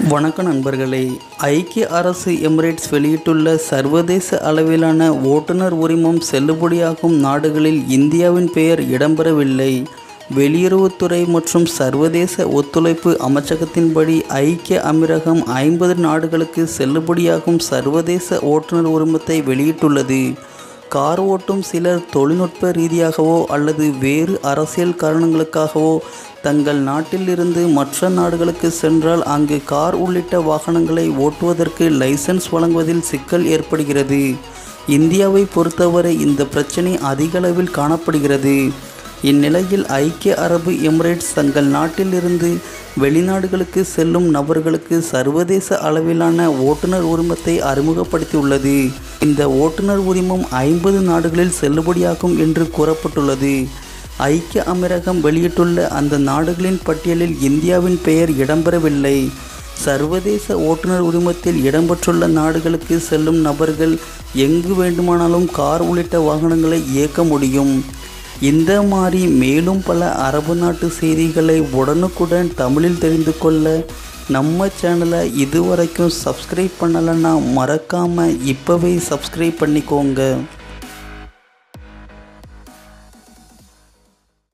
வணக்கம் நண்பர்களே ஐக்கிய அரசு எமிரேட்ஸ் வெளியிட்டுள்ள சர்வதேச அளவிலான ஓட்டுநர் உரிமம் செல்லுபடியாகும் நாடுகளில் இந்தியாவின் பெயர் இடம்பெறவில்லை. வெளியுறவுத்துறை மற்றும் சர்வதேச ஒத்துழைப்பு அமைச்சகத்தின்படி ஐக்கிய அமீரகம் ஐம்பது நாடுகளுக்கு செல்லுபடியாகும் சர்வதேச ஓட்டுநர் உரிமத்தை வெளியிட்டுள்ளது. கார் ஓட்டும் சிலர் தொழில்நுட்ப ரீதியாகவோ அல்லது வேறு அரசியல் காரணங்களுக்காகவோ தங்கள் நாட்டிலிருந்து மற்ற நாடுகளுக்கு சென்றால் அங்கு கார் உள்ளிட்ட வாகனங்களை ஓட்டுவதற்கு லைசன்ஸ் வழங்குவதில் சிக்கல் ஏற்படுகிறது. இந்தியாவை பொறுத்தவரை இந்த பிரச்சனை அதிகளவில் காணப்படுகிறது. இந்நிலையில் ஐக்கிய அரபு எமிரேட்ஸ் தங்கள் நாட்டிலிருந்து வெளிநாடுகளுக்கு செல்லும் நபர்களுக்கு சர்வதேச அளவிலான ஓட்டுநர் உரிமத்தை அறிமுகப்படுத்தியுள்ளது. இந்த ஓட்டுநர் உரிமம் ஐம்பது நாடுகளில் செல்லுபடியாகும் என்று கூறப்பட்டுள்ளது. ஐக்கிய அமீரகம் வெளியிட்டுள்ள அந்த நாடுகளின் பட்டியலில் இந்தியாவின் பெயர் இடம்பெறவில்லை. சர்வதேச ஓட்டுநர் உரிமத்தில் இடம்பெற்றுள்ள நாடுகளுக்கு செல்லும் நபர்கள் எங்கு வேண்டுமானாலும் கார் உள்ளிட்ட வாகனங்களை இயக்க முடியும். இந்த மாதிரி மேலும் பல அரபு நாட்டு செய்திகளை உடனுக்குடன் தமிழில் தெரிந்து கொள்ள நம்ம சேனலை இதுவரைக்கும் சப்ஸ்கிரைப் பண்ணலைன்னா மறக்காமல் இப்போவே சப்ஸ்கிரைப் பண்ணிக்கோங்க.